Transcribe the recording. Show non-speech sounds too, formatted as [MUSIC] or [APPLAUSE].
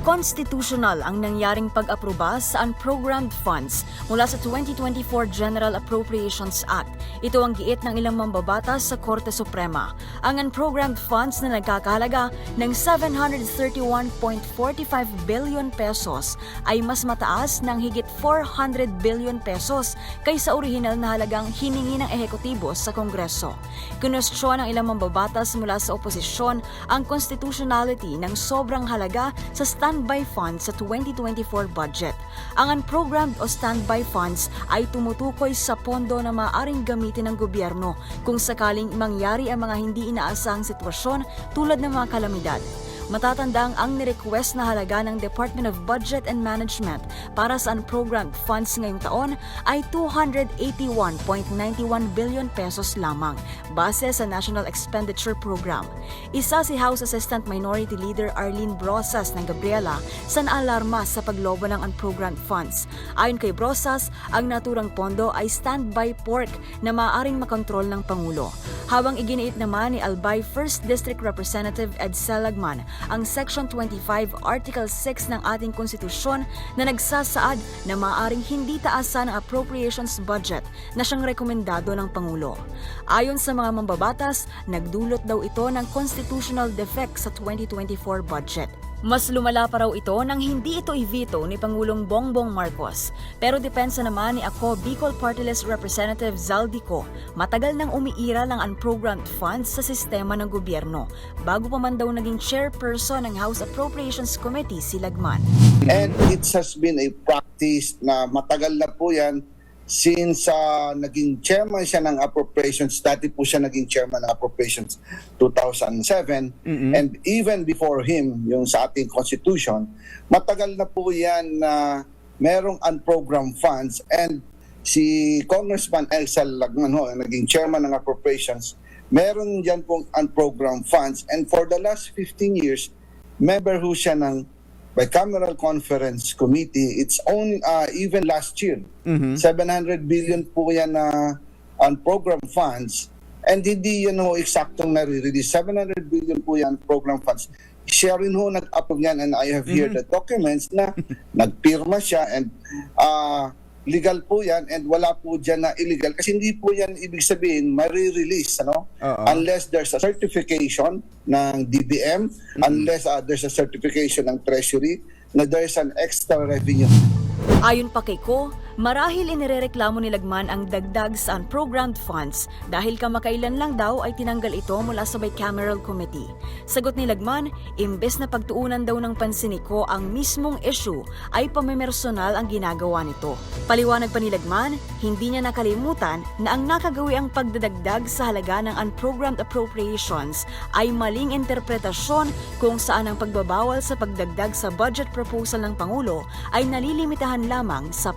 Unconstitutional ang nangyaring pag-aproba sa unprogrammed funds mula sa 2024 General Appropriations Act. Ito ang giit ng ilang mambabatas sa Korte Suprema. Ang unprogrammed funds na nagkakahalaga ng 731.45 billion pesos ay mas mataas ng higit 400 billion pesos kaysa orihinal na halagang hiningi ng ehekutibo sa Kongreso. Kinwestiyon ng ilang mambabatas mula sa oposisyon ang constitutionality ng sobrang halaga sa standby funds sa 2024 budget. Ang unprogrammed o standby funds ay tumutukoy sa pondo na maaaring gamitin ng gobyerno kung sakaling mangyari ang mga hindi inaasahang sitwasyon tulad ng mga kalamidad. Matatandang ang nirequest na halaga ng Department of Budget and Management para sa unprogrammed funds ngayong taon ay 281.91 billion pesos lamang base sa National Expenditure Program. Isa si House Assistant Minority Leader Arlene Brosas ng Gabriela sa naalarma sa paglobo ng unprogrammed funds. Ayon kay Brosas, ang naturang pondo ay standby pork na maaaring makontrol ng Pangulo. Habang iginiit naman ni Albay 1st District Representative Ed Selagman ang Section 25 Article 6 ng ating konstitusyon na nagsasaad na maaaring hindi taasan ang appropriations budget na siyang rekomendado ng Pangulo. Ayon sa mga mambabatas, nagdulot daw ito ng constitutional defect sa 2024 budget. Mas lumala pa raw ito nang hindi ito i-veto ni Pangulong Bongbong Marcos. Pero depensa naman ni ako Bicol Party List Representative Zaldico, matagal nang umiiral ang unprogrammed funds sa sistema ng gobyerno bago pa man daw naging chairperson ng House Appropriations Committee si Lagman. And it has been a practice na matagal na po yan since uh, naging chairman siya ng appropriations, dati po siya naging chairman ng appropriations 2007, and even before him, yung sa ating constitution, matagal na po yan na merong unprogrammed funds. And si Congressman Elsal Lagman ho, naging chairman ng appropriations, meron dyan pong unprogrammed funds. And for the last 15 years, member ho siya ng bicameral conference committee it's only uh, even last year. 700 billion po yan na unprogrammed funds. And hindi yan ho eksaktong nare-release. 700 billion po yan program funds. Siya rin ho nag-approve yan and I have here the documents na [LAUGHS] nagpirma siya and uh, legal po yan and wala po dyan na illegal. Kasi hindi po yan ibig sabihin marirelease ano? Oo. unless there's a certification ng DBM unless uh, there's a certification ng treasury na there's an extra revenue. Ayon pa kay Ko, marahil inirereklamo ni Lagman ang dagdag sa unprogrammed funds dahil kamakailan lang daw ay tinanggal ito mula sa bicameral committee. Sagot ni Lagman, imbes na pagtuunan daw ng pansin ni Ko ang mismong issue ay pamimersonal ang ginagawa nito. Paliwanag pa ni Lagman, hindi niya nakalimutan na ang nakagawi ang pagdadagdag sa halaga ng unprogrammed appropriations ay maling interpretasyon kung saan ang pagbabawal sa pagdagdag sa budget proposal ng Pangulo ay nalilimitahan lamang sa